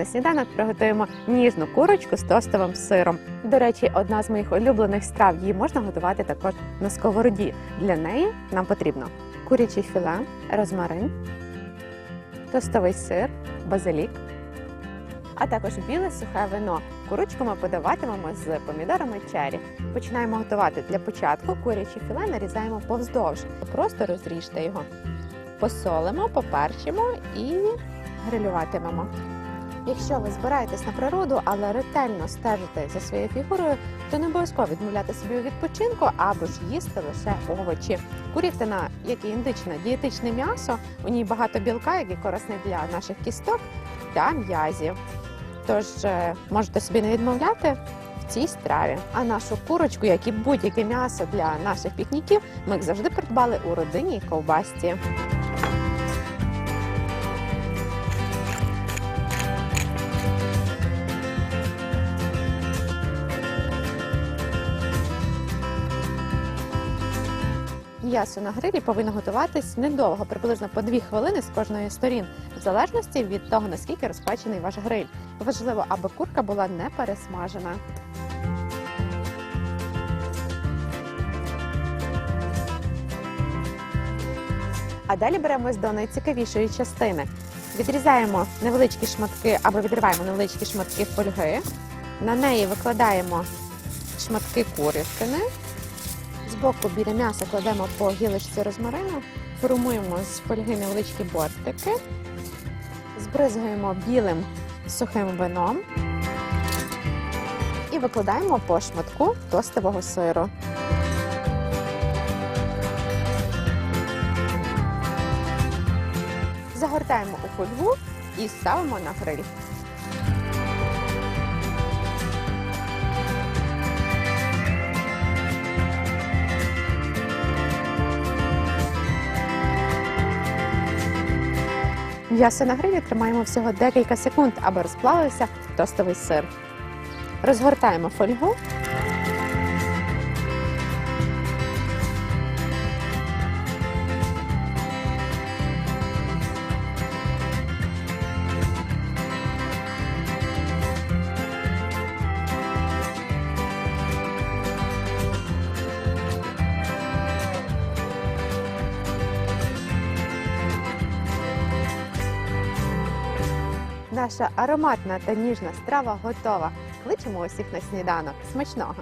на сніданок приготуємо ніжну курочку з тостовим сиром. До речі, одна з моїх улюблених страв. Її можна готувати також на сковороді. Для неї нам потрібно куряче філе, розмарин, тостовий сир, базилік, а також біле сухе вино. Курочку ми подаватимемо з помідорами чері. Починаємо готувати. Для початку куряче філе нарізаємо повздовж. Просто розріжте його. Посолимо, поперчимо і грилюватимемо. Якщо ви збираєтесь на природу, але ретельно стежите за своєю фігурою, то не обов'язково відмовляти собі у відпочинку або ж їсти лише овочі. Курятина, як і індична, дієтичне м'ясо, у ній багато білка, який корисний для наших кісток та м'язів. Тож е, можете собі не відмовляти в цій страві. А нашу курочку, як і будь-яке м'ясо для наших пікніків, ми як завжди придбали у родині ковбасті. М'ясо на грилі повинно готуватись недовго, приблизно по 2 хвилини з кожної сторін, в залежності від того, наскільки розпечений ваш гриль. Важливо, аби курка була не пересмажена. А далі беремось до найцікавішої частини. Відрізаємо невеличкі шматки або відриваємо невеличкі шматки фольги. На неї викладаємо шматки курятини. Збоку біля м'яса кладемо по гілочці розмарину, формуємо з фольги невеличкі бортики, збризуємо білим сухим вином і викладаємо по шматку тостового сиру. Загортаємо у фольгу і ставимо на гриль. М'ясо на грилі тримаємо всього декілька секунд, аби розплавився тостовий сир. Розгортаємо фольгу. Наша ароматна та ніжна страва готова. Кличемо усіх на сніданок. Смачного!